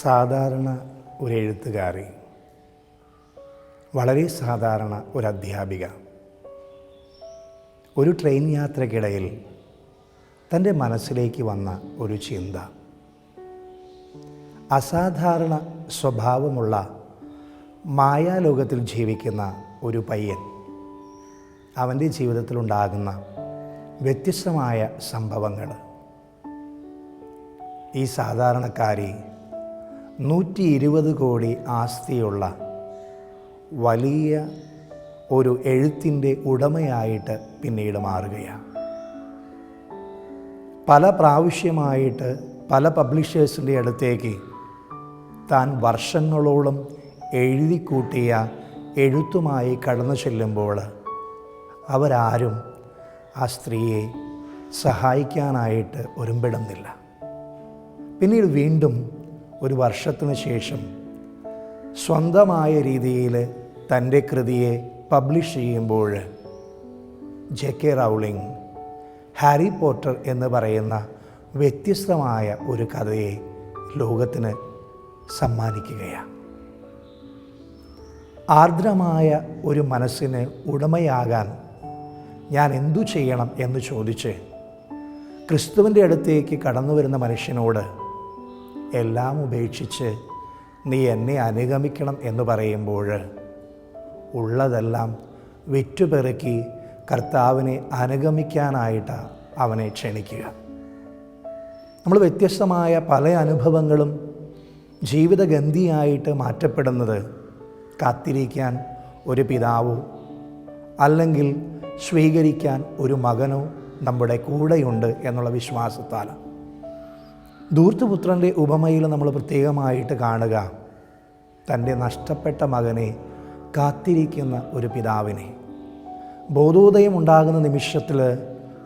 സാധാരണ ഒരു എഴുത്തുകാരി വളരെ സാധാരണ ഒരു അധ്യാപിക ഒരു ട്രെയിൻ യാത്രക്കിടയിൽ തന്റെ മനസ്സിലേക്ക് വന്ന ഒരു ചിന്ത. അസാധാരണ സ്വഭാവമുള്ള മായാലോകത്തിൽ ജീവിക്കുന്ന ഒരു പയ്യൻ അവന്റെ ജീവിതത്തിലുണ്ടാകുന്ന വ്യത്യസ്തമായ സംഭവങ്ങൾ. ഈ സാധാരണക്കാരി നൂറ്റി ഇരുപത് കോടി ആസ്തിയുള്ള വലിയ ഒരു എഴുത്തിന്റെ ഉടമയായിട്ട് പിന്നീട് മാറുകയാണ്. പല പ്രാവശ്യമായിട്ട് പല പബ്ലിഷേഴ്സിന്റെ അടുത്തേക്ക് താൻ വർഷങ്ങളോളം എഴുതിക്കൂട്ടിയ എഴുത്തുമായി കടന്നു ചെല്ലുമ്പോൾ അവരാരും ആ സ്ത്രീയെ സഹായിക്കാനായിട്ട് ഒരുമ്പിടുന്നില്ല. പിന്നീട് വീണ്ടും ഒരു വർഷത്തിന് ശേഷം സ്വന്തമായ രീതിയിൽ തന്റെ കൃതിയെ പബ്ലിഷ് ചെയ്യുമ്പോൾ J K Rowling Harry Potter എന്ന് പറയുന്ന വ്യത്യസ്തമായ ഒരു കഥയെ ലോകത്തിന് സമ്മാനിക്കുകയാണ്. ആർദ്രമായ ഒരു മനസ്സിന് ഉടമയാകാൻ ഞാൻ എന്തു ചെയ്യണം എന്ന് ചോദിച്ച് ക്രിസ്തുവിന്റെ അടുത്തേക്ക് കടന്നു വരുന്ന മനുഷ്യനോട് എല്ലാം ഉപേക്ഷിച്ച് നീ എന്നെ അനുഗമിക്കണം എന്ന് പറയുമ്പോൾ ഉള്ളതെല്ലാം വിറ്റുപെറുക്കി കർത്താവിനെ അനുഗമിക്കാനായിട്ടാണ് അവനെ ക്ഷണിക്കുക. നമ്മൾ വ്യത്യസ്തമായ പല അനുഭവങ്ങളും ജീവിതഗന്ധിയായിട്ട് മാറ്റപ്പെടുന്നത് കാത്തിരിക്കാൻ ഒരു പിതാവോ അല്ലെങ്കിൽ സ്വീകരിക്കാൻ ഒരു മകനോ നമ്മുടെ കൂടെയുണ്ട് എന്നുള്ള വിശ്വാസത്താലാണ് ദൂർത്തുപുത്രന്റെ ഉപമയിൽ നമ്മൾ പ്രത്യേകമായിട്ട് കാണുക തന്റെ നഷ്ടപ്പെട്ട മകനെ കാത്തിരിക്കുന്ന ഒരു പിതാവിനെ. ബോധോദയം ഉണ്ടാകുന്ന നിമിഷത്തിൽ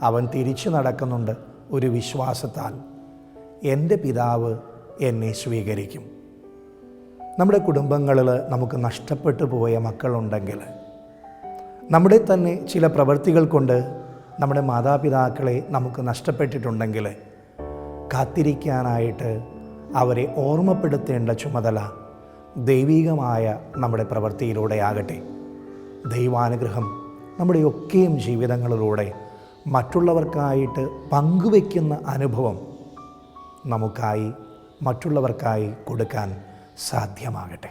അവൻ തിരിച്ചു നടക്കുന്നുണ്ട് ഒരു വിശ്വാസത്താൽ. എന്റെ പിതാവ് എന്നെ സ്വീകരിക്കും. നമ്മുടെ കുടുംബങ്ങളിൽ നമുക്ക് നഷ്ടപ്പെട്ടു പോയ മക്കളുണ്ടെങ്കിൽ നമ്മുടെ തന്നെ ചില പ്രവൃത്തികൾ കൊണ്ട് നമ്മുടെ മാതാപിതാക്കളെ നമുക്ക് നഷ്ടപ്പെട്ടിട്ടുണ്ടെങ്കിൽ കാത്തിരിക്കാനായിട്ട് അവരെ ഓർമ്മപ്പെടുത്തേണ്ട ചുമതല ദൈവികമായ നമ്മുടെ പ്രവൃത്തിയിലൂടെ ആകട്ടെ. ദൈവാനുഗ്രഹം നമ്മുടെ ഒക്കെയും ജീവിതങ്ങളിലൂടെ മറ്റുള്ളവർക്കായിട്ട് പങ്കുവയ്ക്കുന്ന അനുഭവം നമുക്കായി മറ്റുള്ളവർക്കായി കൊടുക്കാൻ സാധ്യമാകട്ടെ.